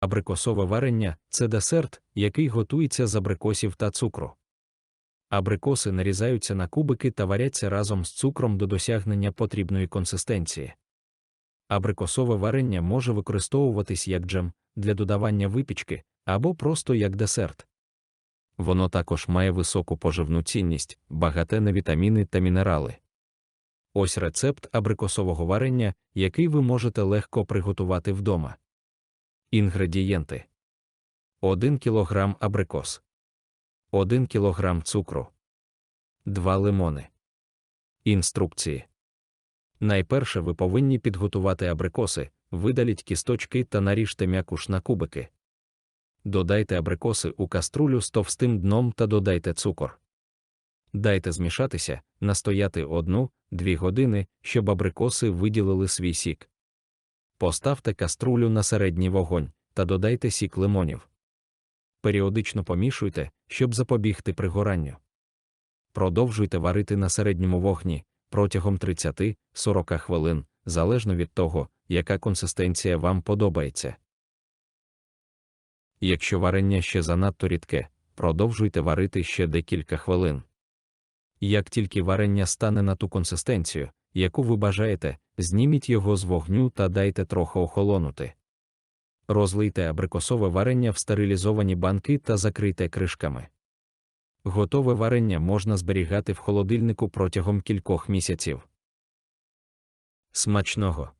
Абрикосове варення це десерт, який готується з абрикосів та цукру. Абрикоси нарізаються на кубики та варяться разом з цукром до досягнення потрібної консистенції. Абрикосове варення може використовуватись як джем для додавання випічки або просто як десерт. Воно також має високу поживну цінність, багате на вітаміни та мінерали. Ось рецепт абрикосового варення, який ви можете легко приготувати вдома. Інгредієнти 1 кг абрикос, 1 кг цукру, 2 лимони. Інструкції. Найперше ви повинні підготувати абрикоси, видаліть кісточки та наріжте м'якуш на кубики. Додайте абрикоси у каструлю з товстим дном та додайте цукор. Дайте змішатися, настояти 1-2 години, щоб абрикоси виділили свій сік. Поставте каструлю на середній вогонь та додайте сік лимонів. Періодично помішуйте, щоб запобігти пригоранню. Продовжуйте варити на середньому вогні протягом 30-40 хвилин, залежно від того, яка консистенція вам подобається. Якщо варення ще занадто рідке, продовжуйте варити ще декілька хвилин. Як тільки варення стане на ту консистенцію, яку ви бажаєте, зніміть його з вогню та дайте трохи охолонути. Розлийте абрикосове варення в стерилізовані банки та закрийте кришками. Готове варення можна зберігати в холодильнику протягом кількох місяців. Смачного!